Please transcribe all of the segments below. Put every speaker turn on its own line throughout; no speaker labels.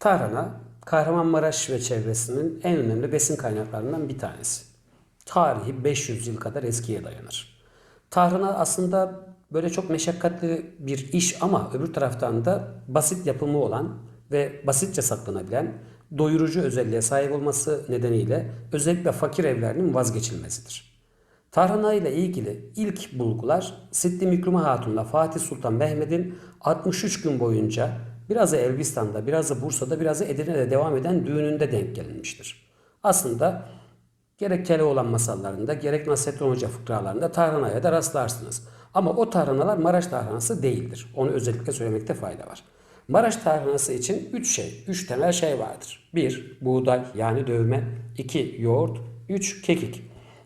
Tarhana, Kahramanmaraş ve çevresinin en önemli besin kaynaklarından bir tanesi. Tarihi 500 yıl kadar eskiye dayanır. Tarhana aslında böyle çok meşakkatli bir iş ama öbür taraftan da basit yapımı olan ve basitçe saklanabilen doyurucu özelliğe sahip olması nedeniyle özellikle fakir evlerinin vazgeçilmezidir. Tarhana ile ilgili ilk bulgular Sitti Mikruma Hatun'la Fatih Sultan Mehmet'in 63 gün boyunca biraz da Elbistan'da, biraz da Bursa'da, biraz da Edirne'de devam eden düğününde denk gelinmiştir. Aslında gerek Keloğlan masallarında, gerek Nasrettin Hoca fıkralarında tarhanaya da rastlarsınız. Ama o tarhanalar Maraş tarhanası değildir. Onu özellikle söylemekte fayda var. Maraş tarhanası için 3 şey, 3 temel şey vardır. 1. Buğday yani dövme. 2. Yoğurt. 3. Kekik.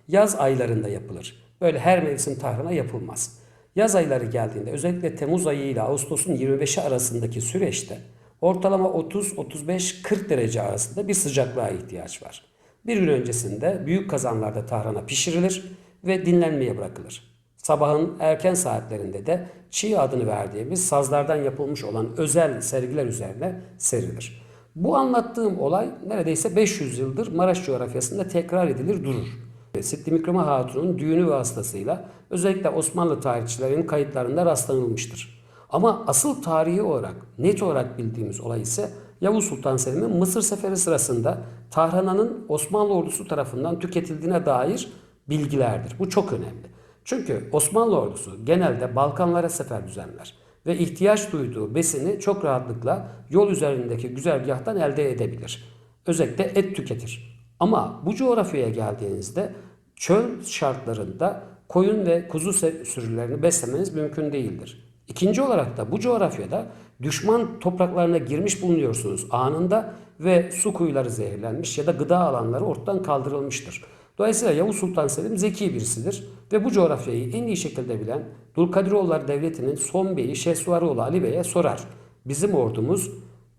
Yaz aylarında yapılır. Böyle her mevsim tarhana yapılmaz. Yaz ayları geldiğinde özellikle Temmuz ayı ile Ağustos'un 25'i arasındaki süreçte ortalama 30-35-40 derece arasında bir sıcaklığa ihtiyaç var. Bir gün öncesinde büyük kazanlarda tarhana pişirilir ve dinlenmeye bırakılır. Sabahın erken saatlerinde de çiğ adını verdiğimiz sazlardan yapılmış olan özel sergiler üzerine serilir. Bu anlattığım olay neredeyse 500 yıldır Maraş coğrafyasında tekrar edilir durur. Sitti Mikruma Hatun'un düğünü vasıtasıyla özellikle Osmanlı tarihçilerinin kayıtlarında rastlanılmıştır. Ama asıl tarihi olarak, net olarak bildiğimiz olay ise Yavuz Sultan Selim'in Mısır seferi sırasında Tahrana'nın Osmanlı ordusu tarafından tüketildiğine dair bilgilerdir. Bu çok önemli. Çünkü Osmanlı ordusu genelde Balkanlara sefer düzenler ve ihtiyaç duyduğu besini çok rahatlıkla yol üzerindeki güzergahtan elde edebilir. Özellikle et tüketir. Ama bu coğrafyaya geldiğinizde çöl şartlarında koyun ve kuzu sürülerini beslemeniz mümkün değildir. İkinci olarak da bu coğrafyada düşman topraklarına girmiş bulunuyorsunuz anında ve su kuyuları zehirlenmiş ya da gıda alanları ortadan kaldırılmıştır. Dolayısıyla Yavuz Sultan Selim zeki birisidir ve bu coğrafyayı en iyi şekilde bilen Dulkadiroğulları Devleti'nin son beyi Şehsuvarıoğlu Ali Bey'e sorar. Bizim ordumuz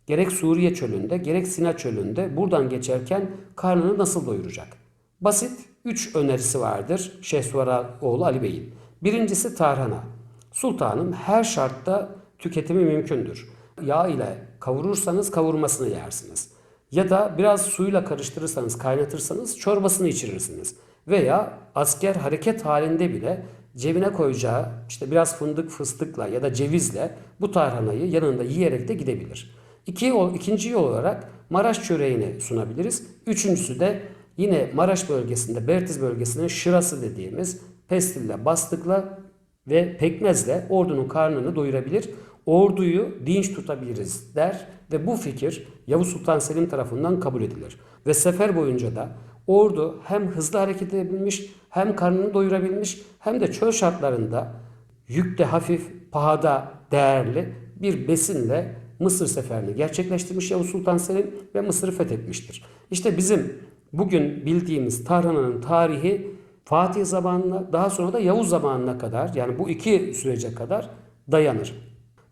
gerek Suriye çölünde gerek Sina çölünde buradan geçerken karnını nasıl doyuracak? Basit 3 önerisi vardır Şehsuvarıoğlu Ali Bey'in. Birincisi tarhana. Sultanım her şartta tüketimi mümkündür. Yağ ile kavurursanız kavurmasını yersiniz. Ya da biraz suyla karıştırırsanız, kaynatırsanız çorbasını içirirsiniz. Veya asker hareket halinde bile cebine koyacağı işte biraz fındık fıstıkla ya da cevizle bu tarhanayı yanında yiyerek de gidebilir. İki yol, ikinci yol olarak Maraş çöreğini sunabiliriz. Üçüncüsü de yine Maraş bölgesinde, Bertiz bölgesinin şırası dediğimiz pestille, bastıkla ve pekmezle ordunun karnını doyurabilir. Orduyu dinç tutabiliriz der ve bu fikir Yavuz Sultan Selim tarafından kabul edilir. Ve sefer boyunca da ordu hem hızlı hareket edebilmiş hem karnını doyurabilmiş hem de çöl şartlarında yükte hafif, pahada değerli bir besinle Mısır seferini gerçekleştirmiş Yavuz Sultan Selim ve Mısır'ı fethetmiştir. İşte bizim bugün bildiğimiz Tarhana'nın tarihi Fatih zamanına daha sonra da Yavuz zamanına kadar yani bu iki sürece kadar dayanır.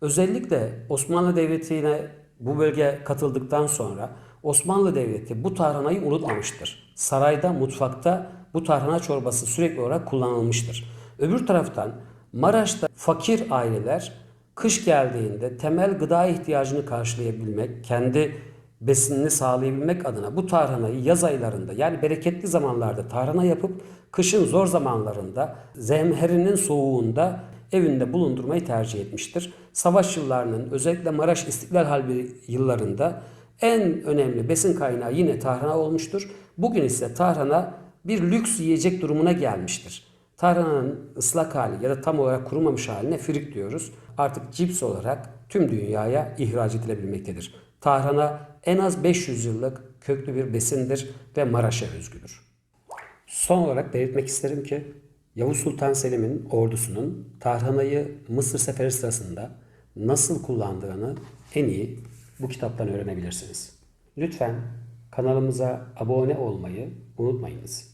Özellikle Osmanlı Devleti'ne bu bölge katıldıktan sonra Osmanlı Devleti bu tarhanayı unutmamıştır. Sarayda, mutfakta bu tarhana çorbası sürekli olarak kullanılmıştır. Öbür taraftan Maraş'ta fakir aileler kış geldiğinde temel gıda ihtiyacını karşılayabilmek, kendi besinini sağlayabilmek adına bu tarhanayı yaz aylarında yani bereketli zamanlarda tarhana yapıp kışın zor zamanlarında zemherinin soğuğunda evinde bulundurmayı tercih etmiştir. Savaş yıllarının özellikle Maraş İstiklal Harbi yıllarında en önemli besin kaynağı yine tarhana olmuştur. Bugün ise tarhana bir lüks yiyecek durumuna gelmiştir. Tarhananın ıslak hali ya da tam olarak kurumamış haline frik diyoruz. Artık cips olarak tüm dünyaya ihraç edilebilmektedir. Tarhana en az 500 yıllık köklü bir besindir ve Maraş'a özgüdür. Son olarak belirtmek isterim ki Yavuz Sultan Selim'in ordusunun Tarhana'yı Mısır seferi sırasında nasıl kullandığını en iyi bu kitaptan öğrenebilirsiniz. Lütfen kanalımıza abone olmayı unutmayınız.